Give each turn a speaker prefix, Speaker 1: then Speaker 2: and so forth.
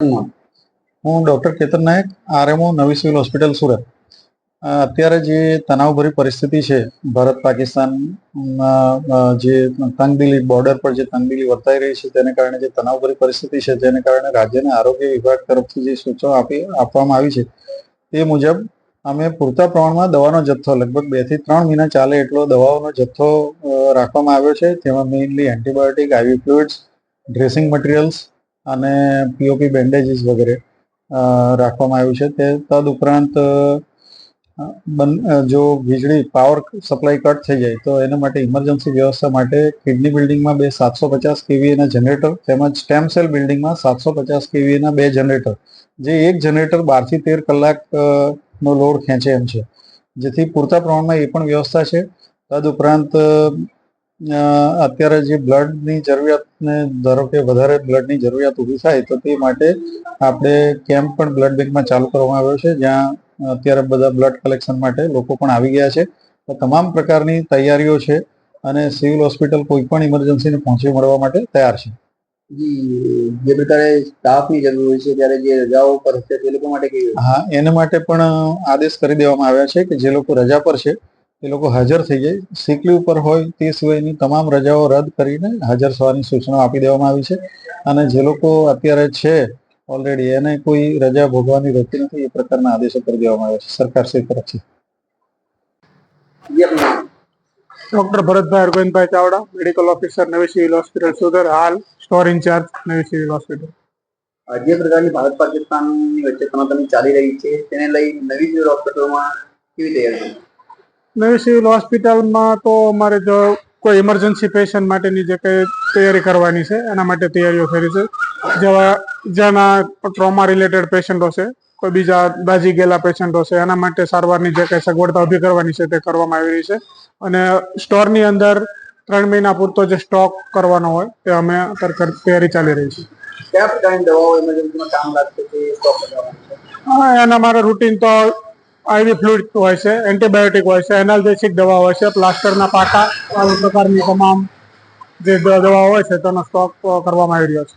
Speaker 1: હું doctor Ketan Nayak, RMO નવી civil hospital Surat. અત્યારે જે તણાવભરી પરિસ્થિતિ છે, ભારત પાકિસ્તાન જે તંગદિલી બોર્ડર પર જે તંગદિલી વર્તાઈ રહી છે, તેને કારણે જે તણાવભરી પરિસ્થિતિ છે તેને કારણે રાજ્યના આરોગ્ય વિભાગ તરફથી જે સૂચનો આપી, આપવામાં આવી છે, તે મુજબ અમે પૂરતા પ્રમાણમાં દવાનો જથ્થો, લગભગ બેથી ત્રણ મહિના ચાલે એટલો દવાઓનો જથ્થો રાખવામાં આવ્યો છે. તેમાં mainly antibiotic IV fluids dressing materials અને પીઓપી બેન્ડેજીસ વગેરે રાખવામાં આવ્યું છે. તે તદ ઉપરાંત જો વીજળી પાવર સપ્લાય કટ થઈ જાય, તો એના માટે ઇમરજન્સી વ્યવસ્થા માટે કિડની બિલ્ડિંગમાં બે સાતસો પચાસ કેવીએના જનરેટર તેમજ સ્ટેમ સેલ બિલ્ડિંગમાં સાતસો પચાસ કેવીએના બે જનરેટર જે એક જનરેટર બારથી તેર કલાક નો લોડ ખેંચે એમ છે. જેથી પૂરતા પ્રમાણમાં એ પણ વ્યવસ્થા છે. તદ ઉપરાંત અત્યારે જે બ્લડની જરૂરિયાતને ધારો કે વધારે બ્લડની જરૂરિયાત ઊભી થાય તો તે માટે આપણે કેમ્પ પણ બ્લડ બેંકમાં ચાલુ કરવામાં આવ્યો છે જ્યાં અત્યારે બધા બ્લડ કલેક્શન માટે લોકો પણ આવી ગયા છે. તો તમામ પ્રકારની તૈયારીઓ છે અને સિવિલ હોસ્પિટલ કોઈ પણ ઇમરજન્સીને પહોંચી મળવા માટે તૈયાર છે.
Speaker 2: જી પ્રકારે સ્ટાફની જરૂર હોય છે ત્યારે જે રજાઓ પર છે તે લોકો માટે
Speaker 1: હા એના માટે પણ આદેશ કરી દેવામાં આવ્યા છે કે જે લોકો રજા પર છે એ લોકો હાજર થઈ જાય. સિક લીવ પર હોય તે સિવાયની તમામ રજાઓ રદ કરીને હાજર થવાની સૂચના આપી દેવામાં આવી છે. અને જે લોકો અત્યારે છે ઓલરેડી એને કોઈ રજા ભોગવાની રહેતી નથી એ પ્રકારના આદેશો કરી દેવામાં આવ્યા છે. સરકારશ્રી તરફથી.
Speaker 2: જી આપનું નામ.
Speaker 3: Doctor Bharatbhai Arvindbhai Chavda medical officer નવી સિવિલ હોસ્પિટલ સુધર હાલ સ્ટોર ઇન્ચાર્જ નવી સિવિલ હોસ્પિટલ
Speaker 2: જે પ્રકારની ભારત પાકિસ્તાનની વચ્ચે તણાતણી ચાલી રહી છે. તેને લઈ નવી સિવિલ હોસ્પિટલમાં કેવી તૈયારી છે?
Speaker 3: નવી સિવિલ હોસ્પિટલમાં તો અમારે જો કોઈ ઇમરજન્સી પેશન્ટ માટેની જે કંઈ તૈયારી કરવાની છે એના માટે તૈયારીઓ કરી છે. જેવા જેના ટ્રોમા રિલેટેડ પેશન્ટો છે કોઈ બીજા દાજી ગયેલા પેશન્ટો છે એના માટે સારવારની જે કંઈ સગવડતા ઊભી કરવાની છે તે કરવામાં આવી રહી છે. અને સ્ટોરની અંદર ત્રણ મહિના પૂરતો જે સ્ટોક કરવાનો હોય તે અમે અત્યારે તૈયારી ચાલી રહી છે.
Speaker 2: કયા પ્રકારની દવાઓ ઇમરજન્સીમાં કામ લાગશે
Speaker 3: એના મારે રૂટીન તો આઈવી ફ્લુઇડ હોય છે એન્ટીબાયોટિક હોય છે એનાલ્જેસિક દવા હોય છે પ્લાસ્ટરના પાટા આ પ્રકારની તમામ જે દવાઓ હોય છે, તેનો સ્ટોક કરવામાં આવી રહ્યો છે.